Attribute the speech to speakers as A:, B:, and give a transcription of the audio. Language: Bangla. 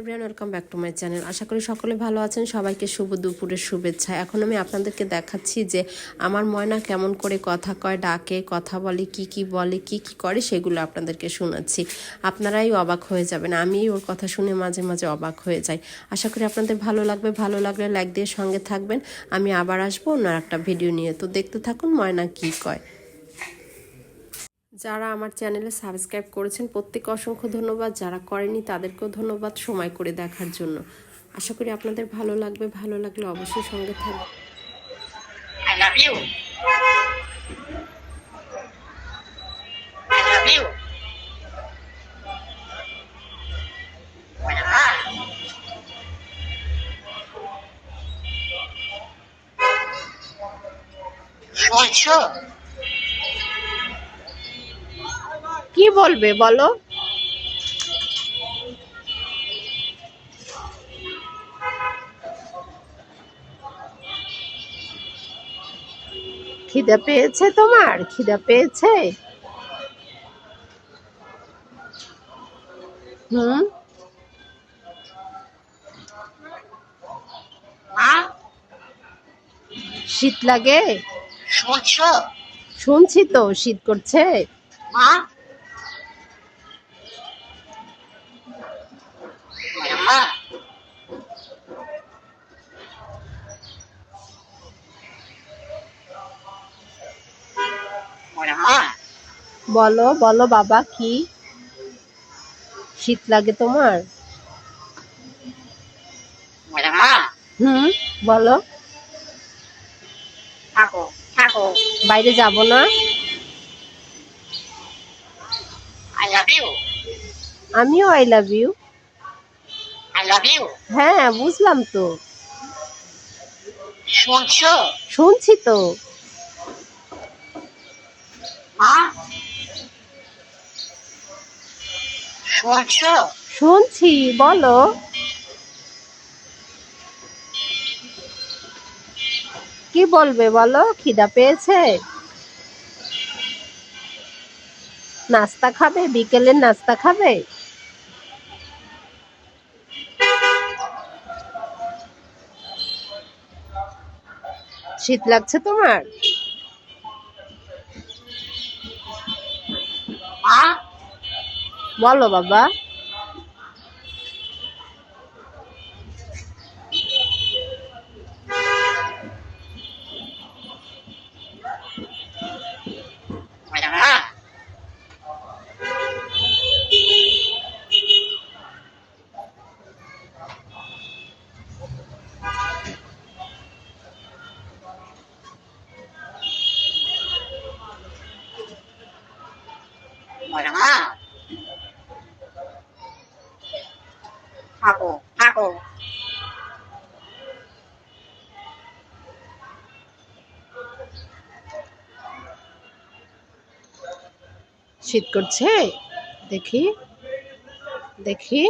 A: Everyone welcome back to my channel আশা করি সকলে ভালো আছেন। সবাইকে শুভ দুপুরের শুভেচ্ছা। এখন আমি আপনাদেরকে দেখাচ্ছি যে আমার ময়না কেমন করে কথা কয়, ডাকে, কথা বলে, কি কি বলে, কি কি করে সেগুলো আপনাদেরকে শোনাচ্ছি। আপনারাই অবাক হয়ে যাবেন। আমি ওর কথা শুনে মাঝে মাঝে অবাক হয়ে যাই। আশা করি আপনাদের ভালো লাগবে। ভালো লাগলে লাইক দিয়ে সঙ্গে থাকবেন। আমি আবার আসব অন্য একটা ভিডিও নিয়ে। তো দেখতে থাকুন ময়না কি কয়। যারা আমার চ্যানেলে সাবস্ক্রাইব করেছেন প্রত্যেকে অসংখ্য ধন্যবাদ। যারা করেনি তাদেরকেও ধন্যবাদ সময় করে দেখার জন্য। আশা করি আপনাদের ভালো লাগবে। ভালো লাগলে অবশ্যই সঙ্গে থাকবে.
B: শুনছো
A: কি বলবে বলো? খিদে পেয়েছে তোমার? খিদে পেয়েছে? হুম? শীত লাগে?
B: শুনছো
A: শুনছি তো শীত করছে।
B: মা?
A: বলো বলো বাবা কি? শীত লাগে তোমার? হুম বলো। বাইরে যাব না. আমিও আই লাভ ইউ. হ্যাঁ বুঝলাম তো।
B: শুনছো?
A: শুনছি তো।
B: শুনছো?
A: শুনছি বলো। কি বলবে বলো? খিদা পেয়েছে? নাস্তা খাবে? বিকেলের নাস্তা খাবে? শীত লাগছে তোমার? বলো বাবা।
B: মা থাকো থাকো
A: শীত করছে? দেখি দেখি।